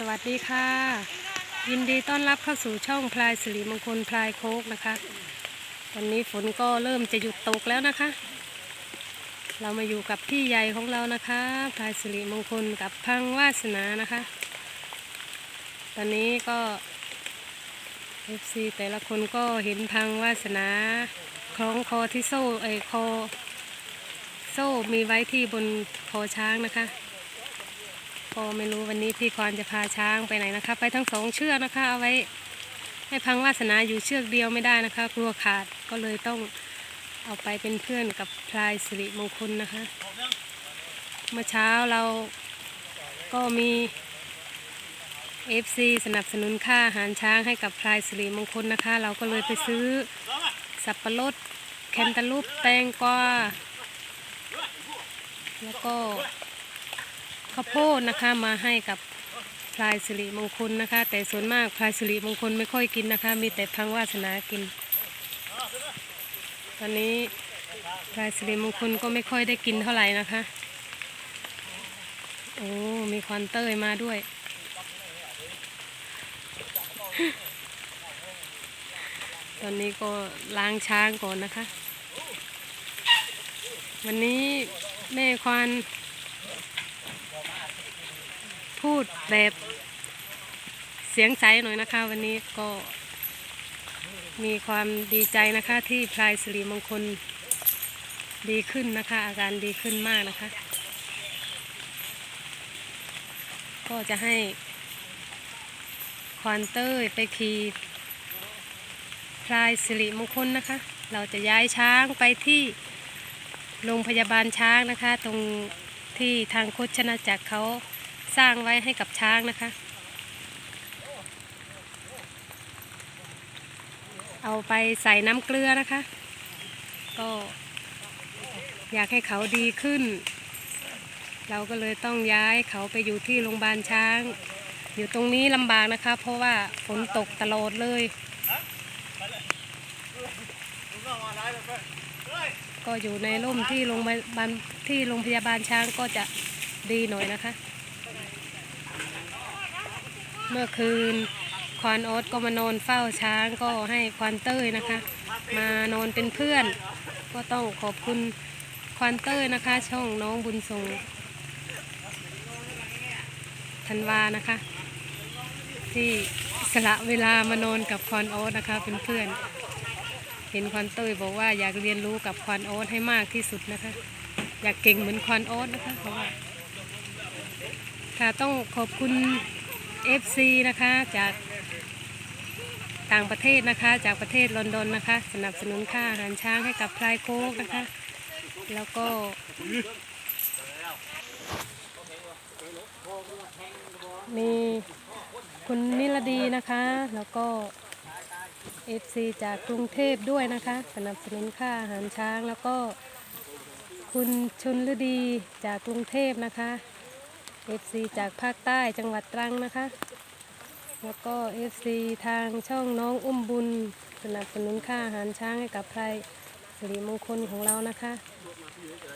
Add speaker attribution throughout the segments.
Speaker 1: สวัสดีค่ะ ยินดีต้อนรับเข้าสู่ช่องพลายสิริมงคลพลายโคกนะคะตอนนี้ฝนก็เริ่มจะหยุดตกแล้วนะคะ เรามาอยู่กับพี่ใหญ่ของเรานะคะพลายสิริมงคลกับพังวาสนานะคะ ตอนนี้ก็เอฟซีแต่ละคนก็เห็นพังวาสนาคล้องคอที่โซ่เอยคอ โซ่มีไว้ที่บนคอช้างนะคะ ก็ไม่รู้วันนี้พี่ควานจะพาช้างไปไหนนะคะ ไปทั้งสองเชือกนะคะเอาไว้ ให้พังวาสนาอยู่เชือกเดียวไม่ได้นะคะ กลัวขาดก็เลยต้องเอาไปเป็นเพื่อนกับพลายสิริมงคลนะคะ เมื่อเช้าเราก็มี FC สนับสนุนค่าอาหารช้างให้กับพลายสิริมงคลนะคะ เราก็เลยไปซื้อสับปะรดแคนตาลูปแตงกวาแล้วก็ ข้าวโพดนะคะมาให้กับพลายสิริมงคลนะคะ แต่ส่วนมากพลายสิริมงคลไม่ค่อยกินนะคะ มีแต่พังวาสนากิน ตอนนี้พลายสิริมงคลก็ไม่ค่อยได้กินเท่าไหร่นะคะโอ้มีควันเต้ยมาด้วย ตอนนี้ก็ล้างช้างก่อนนะคะ วันนี้แม่ควาน พูดแบบเสียงใสหน่อยนะคะ วันนี้ก็มีความดีใจนะคะที่พลายสิริมงคลดีขึ้นนะคะ อาการดีขึ้นมากนะคะ ก็จะให้ควานเต้ยไปขี่พลายสิริมงคลนะคะ เราจะย้ายช้างไปที่โรงพยาบาลช้างนะคะ ตรงที่ทางโคชนาจักรเขา สร้างไว้ให้กับช้างนะคะ เอาไปใส่น้ำเกลือนะคะ ก็อยากให้เขาดีขึ้น เราก็เลยต้องย้ายเขาไปอยู่ที่โรงพยาบาลช้าง อยู่ตรงนี้ลำบากนะคะ เพราะว่าฝนตกตลอดเลยก็อยู่ในร่มที่โรงพยาบาลที่โรงพยาบาลช้างก็จะดีหน่อยนะคะ เมื่อคืนควานโอ๊ตก็มานอนเฝ้าช้างก็ให้ควานเต้ยนะคะ มานอนเป็นเพื่อน ก็ต้องขอบคุณควานเต้ยนะคะ ช่องน้องบุญส่งธันวานะคะ ที่สละเวลามานอนกับควานโอ๊ตนะคะเป็นเพื่อนเห็นควานเต้ยบอกว่าอยากเรียนรู้กับควานโอ๊ตให้มากที่สุดนะคะ อยากเก่งเหมือนควานโอ๊ตนะคะเพราะว่าค่ะต้องขอบคุณ FC นะคะจากต่างประเทศนะคะ จากประเทศลอนดอนนะคะ สนับสนุนค่าอาหารช้างให้กับพลายโคกนะคะ แล้วก็มีคุณนิรดีนะคะ แล้วก็ FC จากกรุงเทพด้วยนะคะ สนับสนุนค่าอาหารช้างแล้วก็คุณชนฤดีจากกรุงเทพนะคะ FC จากภาคใต้จังหวัดตรังนะคะ แล้วก็ FC ทางช่องน้องอุ้มบุญ สนับสนุนค่าอาหารช้างให้กับไพรสิริมงคลของเรานะคะ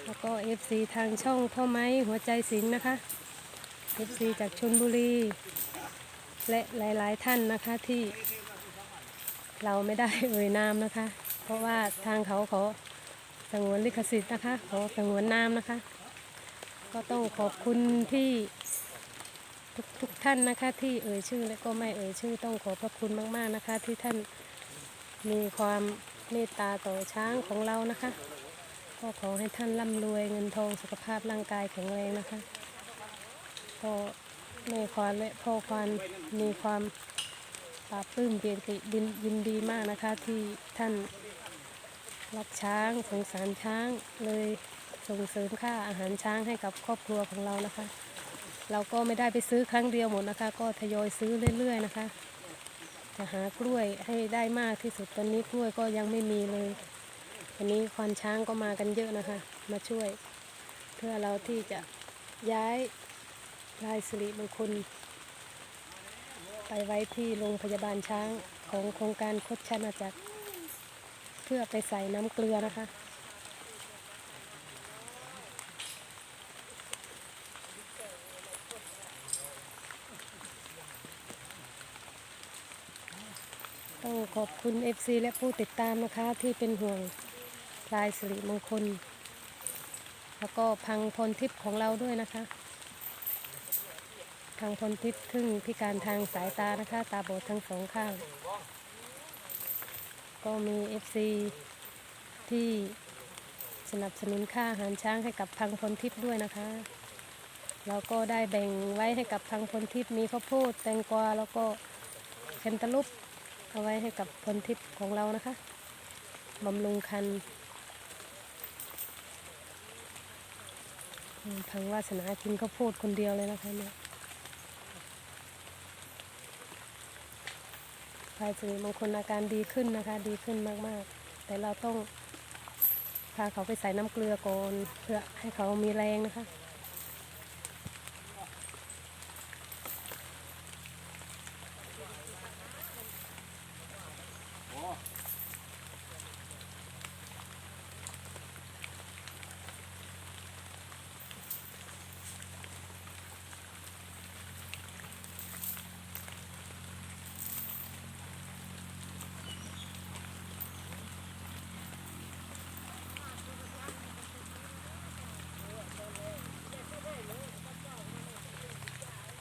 Speaker 1: แล้วก็ FC ทางช่องพ่อไม้หัวใจสิงห์นะคะ FC จากชนบุรี และหลาย ๆ ท่านนะคะที่เราไม่ได้เอ่ยนามนะคะ เพราะว่าทางเขาขอสงวนลิขสิทธิ์นะคะขอสงวนนามนะคะ ก็ต้องขอบคุณที่ทุกทุกท่านนะคะที่เอ่ยชื่อและก็ไม่เอ่ยชื่อต้องขอบพระคุณมาก ๆนะคะ ที่ท่านมีความเมตตาต่อช้างของเรานะคะ ก็ขอให้ท่านร่ำรวยเงินทองสุขภาพร่างกายแข็งแรงนะคะก็แม่ควานและพ่อควานมีความปลาบปลื้มเปียนติดินยินดีมากนะคะที่ท่านรักช้างสงสารช้างเลย ส่งเสริมค่าอาหารช้างให้กับครอบครัวของเรานะคะ เราก็ไม่ได้ไปซื้อครั้งเดียวหมดนะคะ ก็ทยอยซื้อเรื่อย ๆ นะคะ จะหากล้วยให้ได้มากที่สุดตอนนี้กล้วยก็ยังไม่มีเลยวันนี้ควานช้างก็มากันเยอะนะคะ มาช่วย เพื่อเราที่จะย้ายลายสิริมงคลไปไว้ที่โรงพยาบาลช้างของโครงการคดชนาจักร เพื่อไปใส่น้ำเกลือนะคะ ต้องขอบคุณ FC และผู้ติดตามนะคะที่เป็นห่วงพลายสิริมงคล แล้วก็พังพลทิพย์ของเราด้วยนะคะ พังพลทิพย์ครึ่งพิการทางสายตานะคะ ตาบอดทั้งสองข้าง ก็มี FC ที่สนับสนุนค่าอาหารช้างให้กับพังพลทิพย์ด้วยนะคะแล้วก็ได้แบ่งไว้ให้กับพังพลทิพย์มีข้าวโพดแตงกวาแล้วก็แคนตาลูป เอาไว้ให้กับพลทิพย์ของเรานะคะบำรุงคันพังวาสนากินข้าวโพดคนเดียวเลยนะคะเนี่ยพายสิริมงคลอาการดีขึ้นนะคะ ดีขึ้นมากๆ แต่เราต้องพาเขาไปใส่น้ำเกลือก่อนเพื่อให้เขามีแรงนะคะ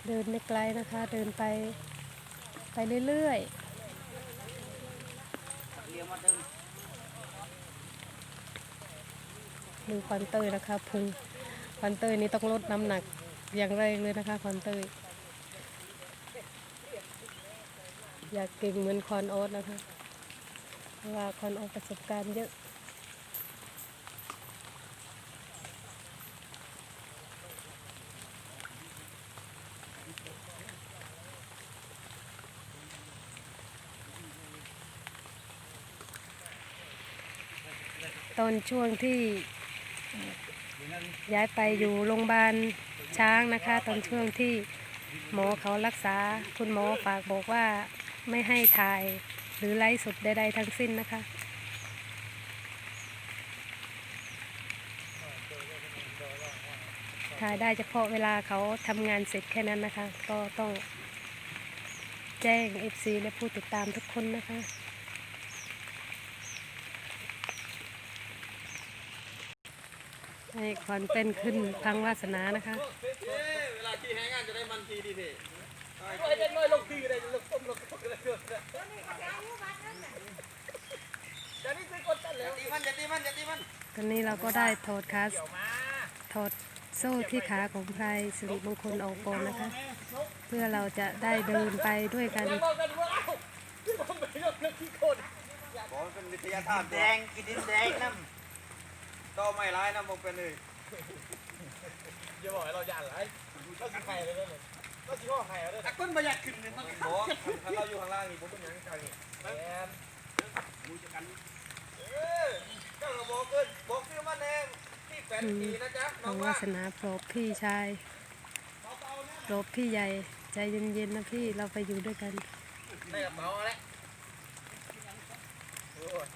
Speaker 1: เดินไม่ไกลนะคะ เดินไปไปเรื่อยๆดูควันเตยนะคะพุงควันเตยนี้ต้องลดน้ำหนักอย่างแรงเลยนะคะควันเตยอยากเก่งเหมือนคอนโอ๊ตนะคะ เพราะว่าคอนโอ๊ตประสบการณ์เยอะ ตอนช่วงที่ย้ายไปอยู่โรงพยาบาลช้างนะคะ ตอนช่วงที่หมอเขารักษา คุณหมอฝากบอกว่าไม่ให้ถ่ายหรือไลฟ์สดใดๆทั้งสิ้นนะคะ ถ่ายได้เฉพาะเวลาเขาทำงานเสร็จแค่นั้นนะคะ ก็ต้องแจ้ง FC และผู้ติดตามทุกคนนะคะ ให้ควันเต้นขึ้นพังวาสนานะคะ
Speaker 2: เวลาขี่แห้งานจะได้มันทีดีพี่ไอ้เด็กน้อยลงทีก็ได้ลงต้มลงต้มก็ได้เกินจะนี่คือกดตันแล้วตีมันอย่าตีมันอย่าตีมัน
Speaker 1: ตอนนี้เราก็ได้ถอดคาสถอดโซ่ที่ขาของพลายสิริมงคลออกก่อนนะคะ เพื่อเราจะได้เดินไปด้วยกัน
Speaker 2: บอกเป็นวิทยาศาสตร์แดงกินดินแดงน้ำ ต่อไม่ร้ายน้ำมงเป็นเลยอย่าบอกให้เราหยาดไรเราสิไข่เลยเนี่ยเราสิว่าไข่เลยต้นประหยัดขึ้นเนี่ยต้องบอกถ้าเราอยู่ข้างล่างนี่ผมเป็นยังไงนี่แมนมูจะกันเออเจ้าก็บอกเกินบอกชื่อมันแน่ที่แปดปีนะจ๊ะน้
Speaker 1: พั
Speaker 2: อง
Speaker 1: ง
Speaker 2: ว่า
Speaker 1: วาสนาปลอบพี่ชายปลอบพี่ใหญ่ใจเย็นๆนะพี่เราไปอยู่ด้วยกัน
Speaker 2: ได้กระเป๋าแล้วโอ้ย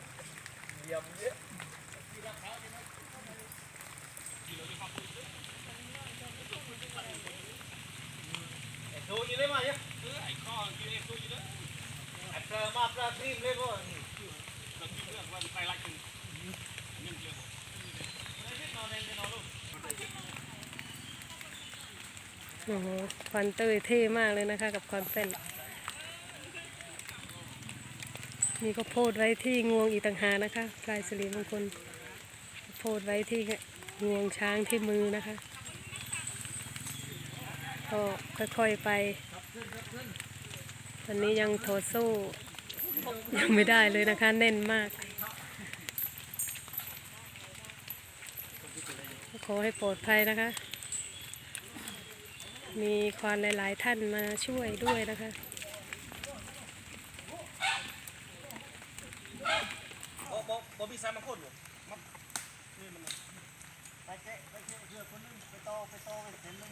Speaker 2: เยี่ยมเยอะ ไอ้ทูอยู่ได้ไหมเนี่ยไอ้ข้อกินไอ้ทูอยู่ได้ไอ้ปลามาปลาครีมเลยพ่อ
Speaker 1: โอ้โหควันเตยเท่มากเลยนะคะ กับควันเต้นมีข้าวโพดไว้ที่งวงอีกต่างหากนะคะพลายสิริมงคลข้าวโพดไว้ที่งวงช้างที่มือนะคะ ก็ค่อยๆไป ตอนนี้ยังโถอดโซ่ยังไม่ได้เลยนะคะแน่นมาก ขอให้ปลอดภัยนะคะ มีควานหลายๆท่านมาช่วยด้วยนะคะ
Speaker 2: โอ้โหบ่มีสามคนหรอนี่มันไปแกะไปแกะเรือคนนึงไปโตไปโตไปเห็นนึง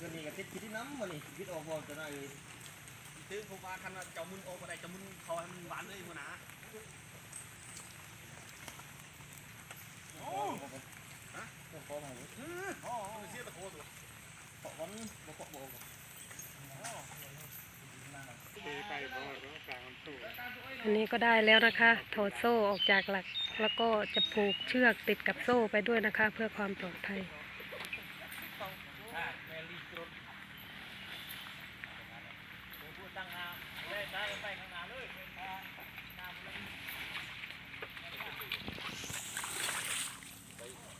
Speaker 2: ตัวนี้ก็คิดคิดน้ำมานนี่คิดออกบอลจะได้เลยซื้อผมว่าคันเจ้มุนโอมาได้จ้มุนคอยมันหวานเลยมานนะโอ้ฮะตัวคอมเลยโอ้เสียตะโค
Speaker 3: ตัว
Speaker 2: ตอวันบกบกโอ้ตีไก่บ่ก็
Speaker 1: อันนี้ก็ได้แล้วนะคะถอดโซ่ออกจากหลัก แล้วก็จะผูกเชือกติดกับโซ่ไปด้วยนะคะ เพื่อความปลอดภัย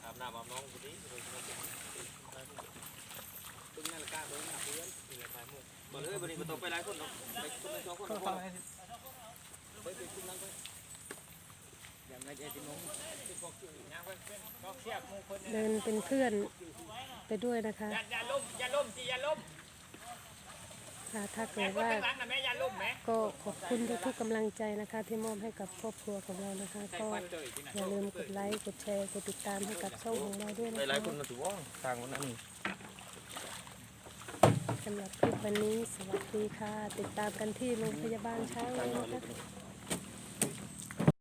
Speaker 2: อาบน้ำอาบน้องคนนี้ตึงนั่นกล้าเบิ้งหนักเพื่อนนี่แหละไปหมดบ่เล ยบัดนี้บ่ต้องไปหลายคนเนาะไปคนละสองคนพอไปไปคุมนั่งไปอย่างไรจะน้อง
Speaker 1: เดินเป็นเพื่อนไปด้วยนะคะ
Speaker 4: อย่าล้มอย่าล้มสิอย่าล้ม
Speaker 1: ค่ะถ้าเกิ
Speaker 4: แม่
Speaker 1: ด
Speaker 4: คน
Speaker 1: ว่า
Speaker 4: ข้างหลังนะแม่อย่าล้มแม่
Speaker 1: ก็ขอบคุณทุกๆกำลังใจนะคะ ที่มอบให้กับครอบครัวของเรานะคะ ก็อย่าลืมกดไลค์กดแชร์กดติดตามให้กับช่องของเราด้วยนะ
Speaker 2: หลาย
Speaker 1: คะ
Speaker 2: คนมาถือว่าทางวันนั้น
Speaker 1: สำหรับคลิปวันนี้สวัสดีค่ะ ติดตามกันที่โรงพยาบาลเช้าเลยนะคะ